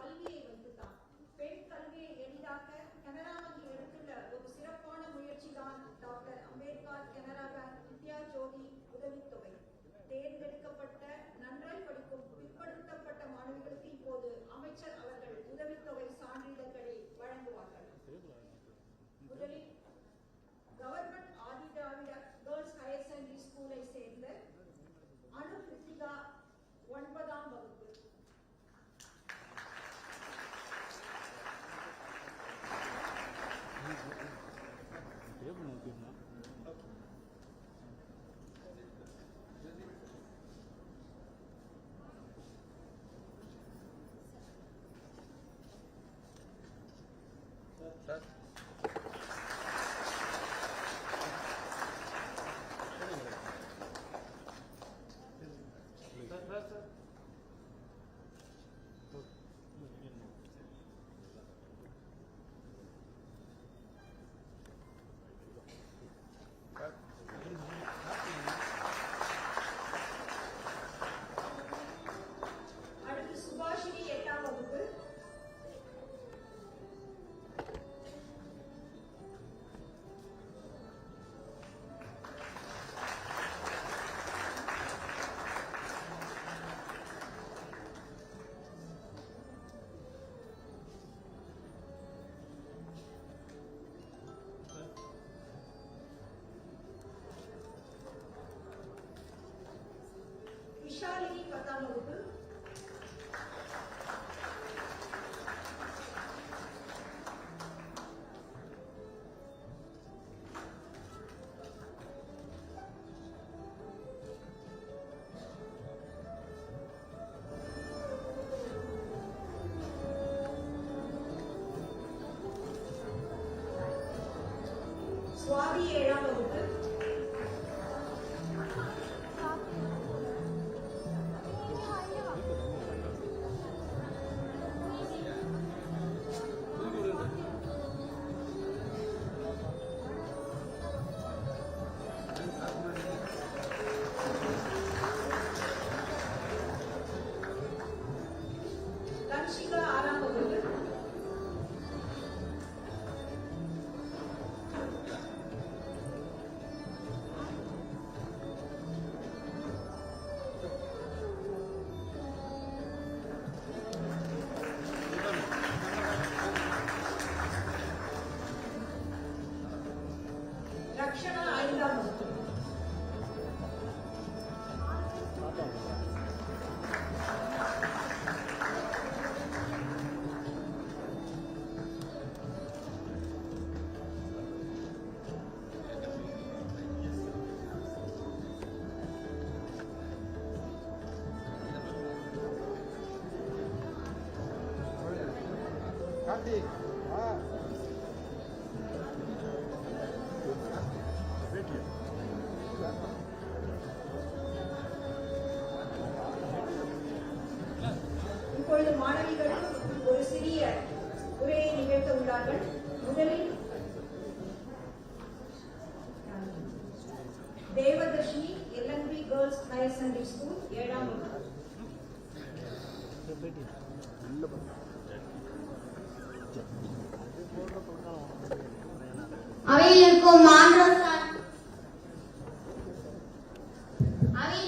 கல்வியை வைத்துதான் பெண் கல்வியை எளிதாக்க கனரா வங்கி எடுத்துள்ள ஒரு சிறப்பான முயற்சி தான் டாக்டர் அம்பேத்கர் கனரா பேங்க் வித்யா ஜோதி உதவித்தொகை. தேர்ந்தெடுக்கப்பட்ட நன்றாய் படிக்கும் பிற்படுத்தப்பட்ட மாணவிகளுக்கு இப்போது அமைச்சர் சுவாதி ஏழாம் வகுப்பு. acciones ayudan. Cadê? நிகழ்த்த உள்ளார்கள் முதலில் Devadharshini LNB girls higher secondary school ஏழாம் வகுப்பு அவையில் இருக்கும் மாண்டோசான் அவையில்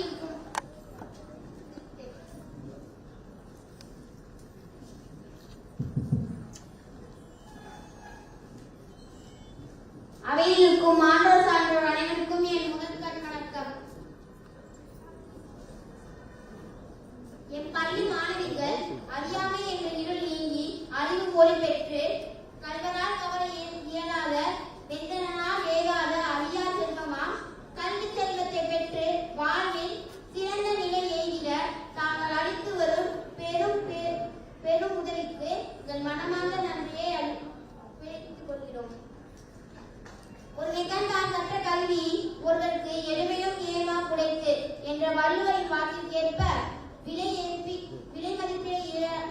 இருக்கும் அவையில் இருக்கும் சான்றோர் அனைவருக்கும் என் முதற்கண் வணக்கம். என் பள்ளி மாணவிகள் அறியாமை என்ற இருள் நீங்கி அறிவு ஒளி பெற்று உடைத்து என்ற வள்ளுவரின் வாக்கிற்கேற்ப விலை எழுப்பி விலை மதிப்பிட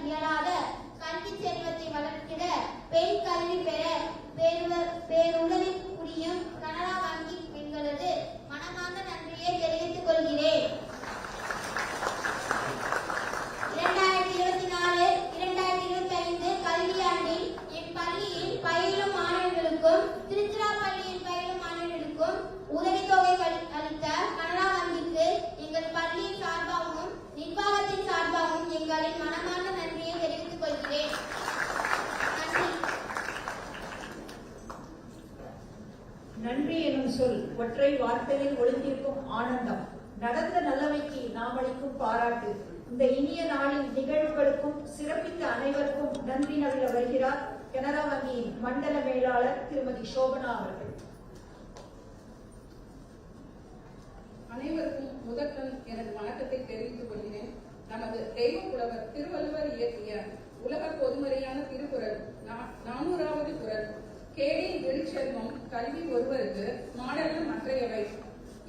இயலாத கல்வி செல்வத்தை வளர்க்கிட பெண் கல்வி பெற பேருவ- பேருதவி புரியும் கனடா வங்கி எங்களது மனமார்ந்த நன்றியை தெரிவித்துக் கொள்கிறேன். சொல் ஒற்றை வார்த்தையில் ஒளிந்திருக்கும் ஆனந்தம். நடந்த நல்லவைக்கு நாம் அளிக்கும் பாராட்டு. இந்த இனிய நாளின் நிகழ்வுகளுக்கும் சிறப்பித்த அனைவருக்கும் நன்றி நவில வருகிறார் கனரா வங்கியின் மண்டல மேலாளர் திருமதி சோபனா அவர்கள். அனைவருக்கும் முதற்கண் எனது வணக்கத்தை தெரிவித்துக் கொள்கிறேன். நமது தெய்வ புலவர் திருவள்ளுவர் இயற்றிய உலக பொதுமறையான திருக்குறள் நானூறாவது குரல் கேடி வெளிச்செல்வம் கல்வி ஒருவருக்கு மாடல மற்றையவை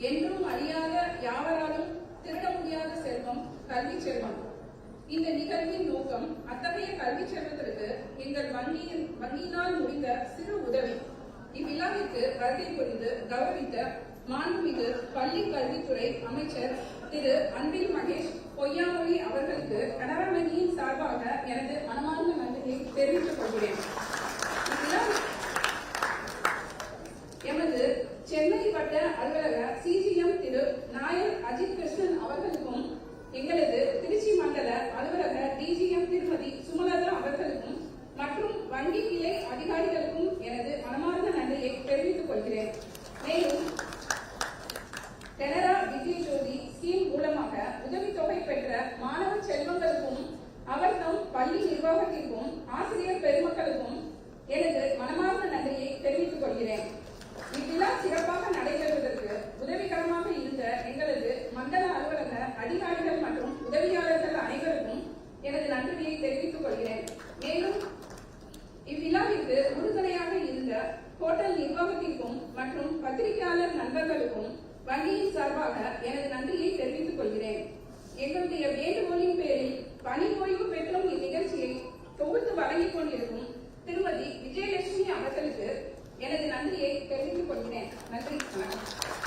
என்றும் அறியாத யாவராலும் திருட முடியாத செல்வம் கல்வி செல்வம். இந்த நிகழ்வின் நோக்கம் அத்தகைய கல்வி செல்வத்திற்கு எங்கள் வங்கியின் வங்கியினால் முடிந்த சிறு உதவி. இவ்விழாவிற்கு வருகை புரிந்து கௌரவித்த மாண்புமிகு பள்ளி கல்வித்துறை அமைச்சர் திரு அன்பில் மகேஷ் பொய்யாமொழி அவர்களுக்கு கனரா வங்கியின் சார்பாக எனது மனமார்ந்த நன்றியை தெரிவித்துக் கொள்கிறேன். எங்களது திருச்சி மண்டல அலுவலக டிஜிஎம் திருமதி சுமலதா அவர்களுக்கும் மற்றும் வங்கி கிளை அதிகாரிகளுக்கும் எனது மனமார்ந்த நன்றியை தெரிவித்துக் கொள்கிறேன் மேலும் கனரா விஜயஜோதி ஸ்கீம் மூலமாக உதவித்தொகை பெற்ற மாணவ செல்வங்களுக்கும் அவர் தம் பள்ளி நிர்வாகத்திற்கும் ஆசிரியர் பெருமக்களுக்கும் எனது மனமார்ந்த நன்றியை தெரிவித்துக் கொள்கிறேன் இவ்விழா சிறப்பாக நடைபெறுவதற்கு உதவிகரமாக இருந்த எங்களது மண்டல அலுவலக அதிகாரிகள் மற்றும் உதவியாளர்கள் அனைவருக்கும் எனது நன்றியை தெரிவித்துக் கொள்கிறேன் மேலும் இவ்விழாவிற்கு உறுதுணையாக இருந்த ஹோட்டல் நிர்வாகத்திற்கும் மற்றும் நண்பர்களுக்கும் வங்கியின் சார்பாக எனது நன்றியை தெரிவித்துக் கொள்கிறேன் எங்களுடைய வேண்டுகோளின் பேரில் பணி ஓய்வு பெற்றும் இந்நிகழ்ச்சியை தொகுத்து வழங்கிக் கொண்டிருக்கும் திருமதி விஜயலட்சுமி அவர்களுக்கு எனது நன்றியை தெரிவித்துக் கொள்கிறேன். நன்றி வணக்கம்.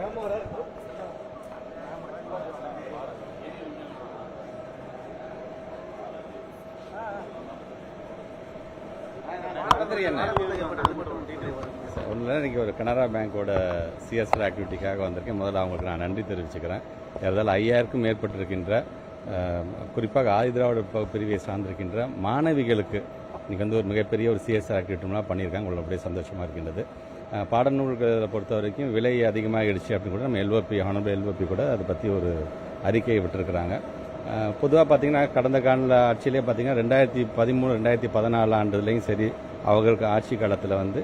Vamos a orar. அறிக்கை என்ன? ஒன்றில் இன்றைக்கி ஒரு கனரா பேங்க்கோட சிஎஸ்ஆர் ஆக்டிவிட்டிக்காக வந்திருக்கேன். முதல்ல அவங்களுக்கு நான் நன்றி தெரிவிச்சுக்கிறேன். ஏதாவது ஐயாயிரக்கும் மேற்பட்டிருக்கின்ற குறிப்பாக ஆதிதிராவிட ப- பிரிவை சார்ந்திருக்கின்ற மாணவிகளுக்கு இன்றைக்கி வந்து ஒரு மிகப்பெரிய ஒரு சிஎஸ்ஆர் ஆக்டிவிட்டிலாம் பண்ணியிருக்காங்க. உங்களுக்கு அப்படியே சந்தோஷமாக இருக்கின்றது. பாடநூல்களை பொறுத்த வரைக்கும் விலை அதிகமாகிடுச்சு அப்படின்னு கூட நம்ம எல்ஓபி ஹானபிள் எல்ஓபி கூட அதை பற்றி ஒரு அறிக்கையை விட்டுருக்குறாங்க. பொதுவாக பார்த்தீங்கன்னா கடந்த கால ஆட்சியிலே பார்த்தீங்கன்னா ரெண்டாயிரத்தி பதிமூணு ரெண்டாயிரத்தி பதினாலு ஆண்டுலேயும் சரி அவர்களுக்கு ஆட்சி காலத்தில் வந்து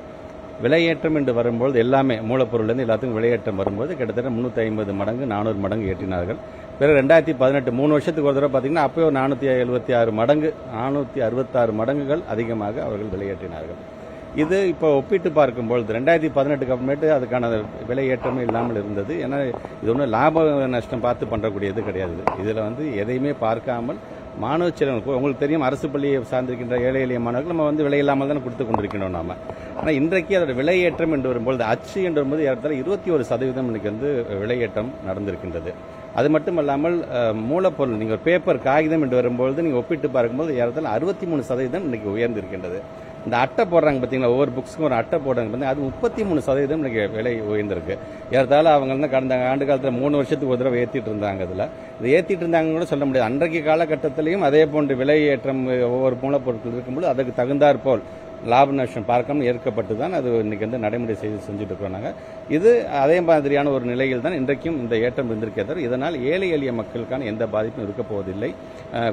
விலையேற்றம் என்று வரும்போது எல்லாமே மூலப்பொருள்லேருந்து எல்லாத்துக்கும் விலையேற்றம் வரும்போது கிட்டத்தட்ட முந்நூற்றி ஐம்பது மடங்கு நானூறு மடங்கு ஏற்றினார்கள். பிறகு ரெண்டாயிரத்தி பதினெட்டு மூணு வருஷத்துக்கு ஒரு தடவை பார்த்தீங்கன்னா அப்போயே ஒரு நானூற்றி எழுபத்தி ஆறு மடங்கு நானூற்றி அறுபத்தாறு மடங்குகள் அதிகமாக அவர்கள் விலையேற்றினார்கள். இது இப்போ ஒப்பிட்டு பார்க்கும்பொழுது ரெண்டாயிரத்தி பதினெட்டுக்கு அப்புறமேட்டு அதுக்கான விலையேற்றமே இல்லாமல் இருந்தது. ஏன்னா இது ஒன்றும் லாப நஷ்டம் பார்த்து பண்ணுறக்கூடியது கிடையாது. இதில் வந்து எதையுமே பார்க்காமல் மாணவ செல்வங்களுக்கு உங்களுக்கு தெரியும் அரசு பள்ளியை சார்ந்திருக்கின்ற ஏழை எளிய மாணவர்கள் நம்ம வந்து விலை இல்லாமல் தானே கொடுத்து கொண்டிருக்கிறோம் நாம. ஆனால் இன்றைக்கு அதோட விலையேற்றம் என்று வரும்பொழுது அச்சு என்று வரும்போது ஏறத்தாழ இருபத்தி ஒரு சதவீதம் இன்னைக்கு வந்து விலையேற்றம் நடந்திருக்கின்றது. அது மட்டும் இல்லாமல் மூலப்பொருள் நீங்கள் பேப்பர் காகிதம் என்று வரும்பொழுது நீங்கள் ஒப்பிட்டு பார்க்கும்போது ஏறத்தாழ அறுபத்தி மூணு சதவீதம் இன்னைக்கு உயர்ந்திருக்கின்றது. இந்த அட்டை போடுறாங்க பார்த்தீங்களா ஒவ்வொரு புக்ஸுக்கும் ஒரு அட்டை போடுறாங்க பார்த்தீங்கன்னா அது முப்பத்தி மூணு சதவீதம் இன்னைக்கு விலை உயர்ந்திருக்கு. ஏறத்தாலும் அவங்க வந்து கடந்த ஆண்டு காலத்தில் மூணு வருஷத்துக்கு ஒரு தடவை ஏற்றிட்டு இருந்தாங்க அதில். இது ஏற்றிட்டு இருந்தாங்கன்னு கூட சொல்ல முடியாது. அன்றைக்கு காலகட்டத்திலையும் அதே போன்று விலை ஏற்றம் ஒவ்வொரு மூலப்பொருட்கள் இருக்கும்போது அதுக்கு தகுந்தாற்போல் லாப நஷ்டம் பார்க்காமல் ஏற்கப்பட்டு தான் அது இன்றைக்கி வந்து நடைமுறை செய்து செஞ்சுட்டு இருக்கோம் நாங்கள் இது அதே மாதிரியான ஒரு நிலையில் தான் இன்றைக்கும் இந்த ஏற்றம் இருந்திருக்கே தவிர இதனால் ஏழை எளிய மக்களுக்கான எந்த பாதிப்பும் இருக்க போவதில்லை.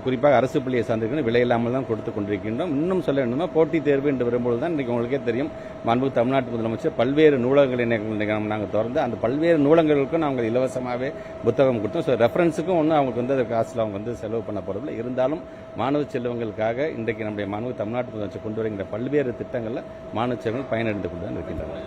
குறிப்பாக அரசு பள்ளியை சார்ந்திருக்கிற விலை இல்லாமல் தான் கொடுத்து கொண்டிருக்கின்றோம். இன்னும் சொல்ல வேண்டுமா போட்டித் தேர்வு என்று வரும்போது தான் இன்றைக்கி உங்களுக்கே தெரியும். மாண்பு தமிழ்நாட்டு முதலமைச்சர் பல்வேறு நூலகங்களை நாங்கள் திறந்து அந்த பல்வேறு நூலகங்களுக்கும் நாங்கள் இலவசமாகவே புத்தகம் கொடுத்தோம். ஸோ ரெஃபரன்ஸுக்கும் ஒன்றும் அவங்களுக்கு வந்து அதுக்கு காசில் அவங்க வந்து செலவு பண்ண போகிறதில்ல இருந்தாலும் மாணவ செல்வங்களுக்காக இன்றைக்கு நம்முடைய மாணவ தமிழ்நாட்டு முதலமைச்சர் கொண்டு வருகின்ற பல்வேறு பல்வேறு திட்டங்களில் மாணவ செல்வங்கள் பயனடைந்து கொண்டு தான் இருக்கின்றனர்.